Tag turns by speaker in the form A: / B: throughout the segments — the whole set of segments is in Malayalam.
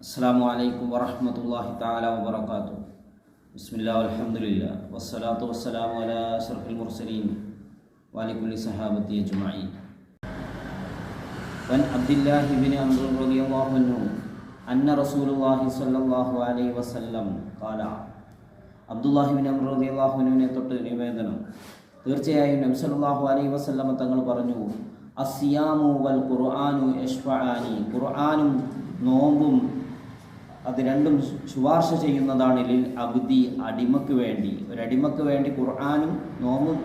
A: അസ്സാം വലൈക്കും വറഹമത്തല്ലാഹി താല വബർക്കാത്തു ബിസ്മില്ലാ അലഹമുല്ല വസ്സലാത്തു വസ്സലാമു അലാ അഷ്റഫുൽ മുർസലീൻ. വാലിക്കുലി സഹാബത്തി അജ്മായി വൻ അബ്ദുല്ലാഹി ബിൻ അംറു റളിയല്ലാഹു അൻഹു അന്ന റസൂലുല്ലാഹി സ്വല്ലല്ലാഹു അലൈഹി വസല്ലം ഖാല. അബ്ദുല്ലാഹിബിൻ അംറു അൻഹുവിനെ തൊട്ട് നിവേദനം. തീർച്ചയായും നബി സല്ലല്ലാഹു അലൈഹി വസല്ലം തങ്ങൾ പറഞ്ഞു അസിയാമു വൽ ഖുർആനു യഷ്ഫഅനി ഖുർആനും നോമ്പും അത് രണ്ടും ശുപാർശ ചെയ്യുന്നതാണ് ലിൽ അബ്ദി അടിമക്ക് വേണ്ടി. ഒരടിമക്ക് വേണ്ടി ഖുർആനും നോമ്പും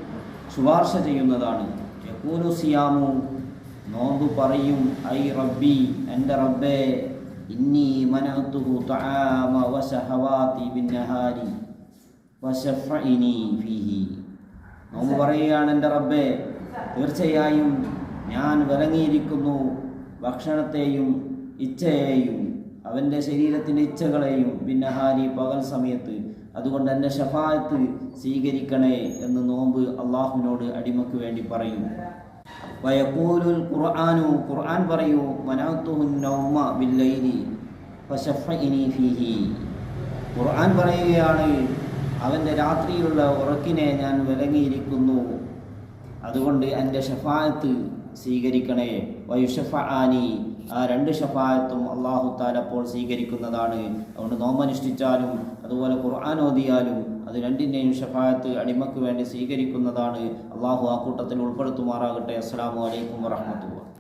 A: ശുപാർശ ചെയ്യുന്നതാണ്. യക്കൂലു സിയാമു നോമ്പ് പറയും ഐ റബ്ബി എന്റെ റബ്ബേ ഇന്നി മനത്തുഹു തആമ വശഹവാതി ബിന്നഹാരി വശഫഇനി ഫീഹി. നോമ്പ് പറയുകയാണ് എന്റെ റബ്ബേ തീർച്ചയായും ഞാൻ വിലങ്ങിയിരിക്കുന്നു ഭക്ഷണത്തെയും ഇച്ഛയെയും അവന്റെ ശരീരത്തിന്റെ ഇച്ഛകളെയും ബിന്നഹാരി പകൽ സമയത്ത് അതുകൊണ്ട് എന്റെ ഷഫായത്ത് സ്വീകരിക്കണേ എന്ന് നോമ്പ് അള്ളാഹുവിനോട് അടിമക്ക് വേണ്ടി പറയും. വയക്കൂലുൽ ഖുർആാനു ഖുർആൻ പറയൂ മനാത്തുഹുന്നൗമ ബില്ലൈലി ഫീഹി. ഖുർആൻ പറയുകയാണ് അവന്റെ രാത്രിയിലുള്ള ഉറക്കിനെ ഞാൻ വിലങ്ങിയിരിക്കുന്നു. അതുകൊണ്ട് എന്റെ ഷഫായത്ത് സ്വീകരിക്കണേ. വയുഷഫ ആനി ആ രണ്ട് ഷഫായത്തും അള്ളാഹു താലപ്പോൾ സ്വീകരിക്കുന്നതാണ്. അതുകൊണ്ട് നോമനുഷ്ഠിച്ചാലും അതുപോലെ ഖുർആൻ ഓതിയാലും അത് രണ്ടിന്റെയും ഷഫായത്ത് അടിമക്ക് വേണ്ടി സ്വീകരിക്കുന്നതാണ്. അള്ളാഹു ആ കൂട്ടത്തിൽ ഉൾപ്പെടുത്തുമാറാകട്ടെ. അസ്സാം വലൈക്കും വാഹമത്തുള്ള